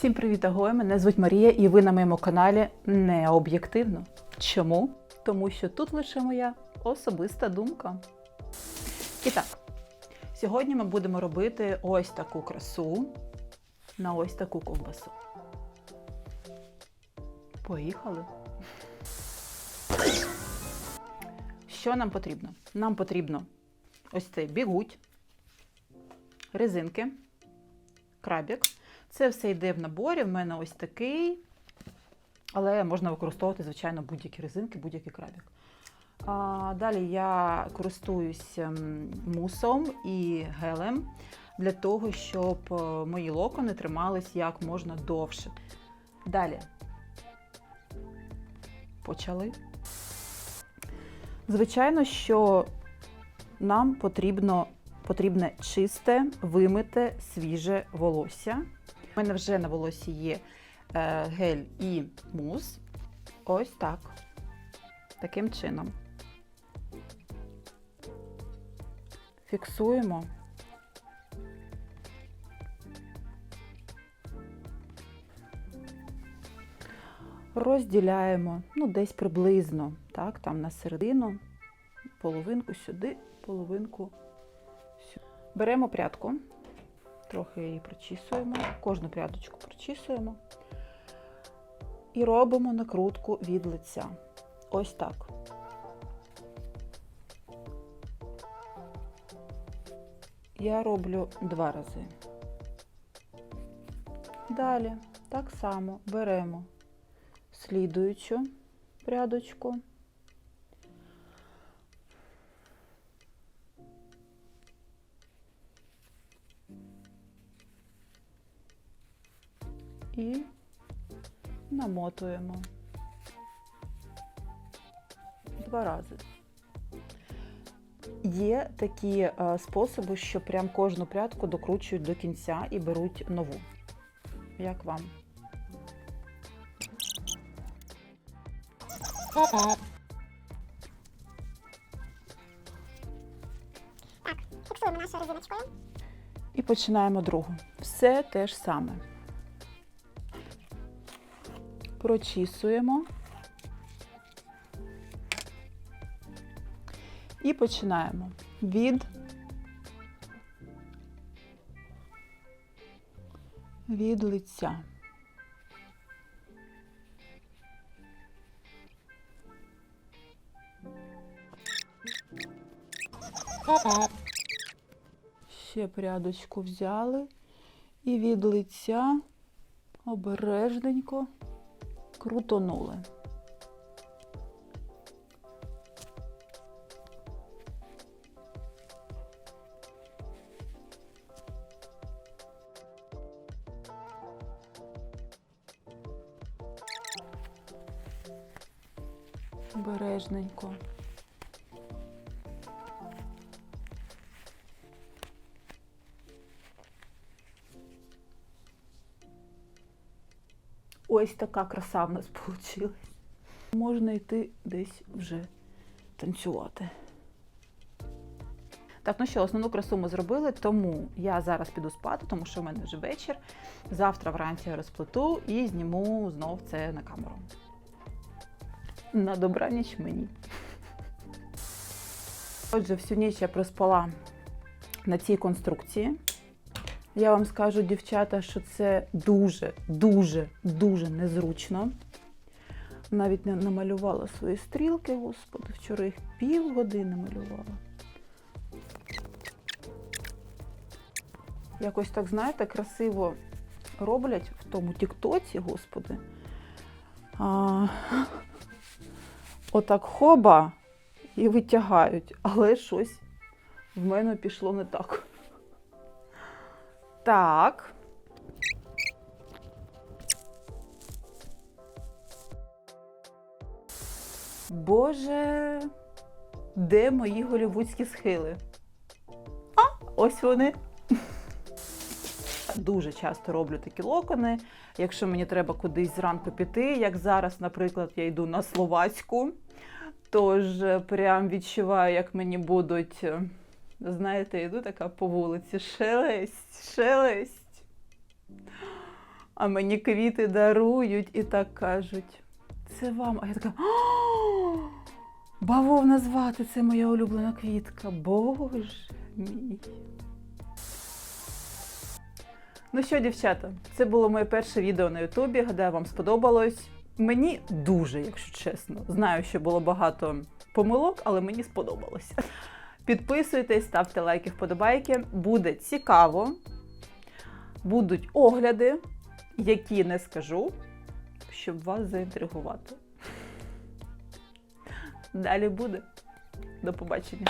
Всім привіт, агої! Мене звуть Марія, і ви на моєму каналі не об'єктивно. Чому? Тому що тут лише моя особиста думка. І так, сьогодні ми будемо робити ось таку красу на ось таку ковбасу. Поїхали! Що нам потрібно? Нам потрібно ось цей бігуть, резинки, крабік. Це все йде в наборі. В мене ось такий. Але можна використовувати, звичайно, будь-які резинки, будь-який крабік. А, далі я користуюсь ем, мусом і гелем для того, щоб е, мої локони тримались як можна довше. Далі почали. Звичайно, що нам потрібно, потрібне чисте, вимите, свіже волосся. У мене вже на волосі є е, гель і мус. Ось так. Таким чином. Фіксуємо. Розділяємо, ну, десь приблизно, так, там на середину, половинку сюди, половинку сюди. Беремо прядку, трохи її прочісуємо, кожну прядочку прочісуємо і робимо накрутку від лиця. Ось так. Я роблю два рази. Далі так само беремо слідуючу прядочку. І намотуємо два рази. Є такі е, способи, що прям кожну прядку докручують до кінця і беруть нову. Як вам? Так, фіксуємо нашу резиночкою. І починаємо другу. Все те ж саме. Прочісуємо. І починаємо від від лиця. Ще прядочку взяли і від лиця обережненько крутонули. Обережненько. Ось така краса в нас вийшла. Можна йти десь вже танцювати. Так, ну що, основну красу ми зробили, тому я зараз піду спати, тому що в мене вже вечір. Завтра вранці я розплету і зніму знов це на камеру. На добраніч мені. Отже, всю ніч я проспала на цій конструкції. Я вам скажу, дівчата, що це дуже, дуже, дуже незручно. Навіть не намалювала свої стрілки, господи, вчора їх півгодини малювала. Якось так, знаєте, красиво роблять в тому тіктоці, господи. А, отак хоба і витягають, але щось в мене пішло не так. Так. Боже, де мої голівудські схили? А, ось вони. Дуже часто роблю такі локони. Якщо мені треба кудись зранку піти, як зараз, наприклад, я йду на словацьку, тож е, прям відчуваю, як мені будуть е, Знаєте, йду така по вулиці, шелесть, шелесть. А мені квіти дарують і так кажуть. Це вам. А я така. «О, Бавовна звати, це моя улюблена квітка. Боже мій. Ну що, дівчата, це було моє перше відео на Ютубі. Гадаю, вам сподобалось. Мені дуже, якщо чесно. Знаю, що було багато помилок, але мені сподобалося. Підписуйтесь, ставте лайки, вподобайки. Буде цікаво. Будуть огляди, які не скажу, щоб вас заінтригувати. Далі буде. До побачення.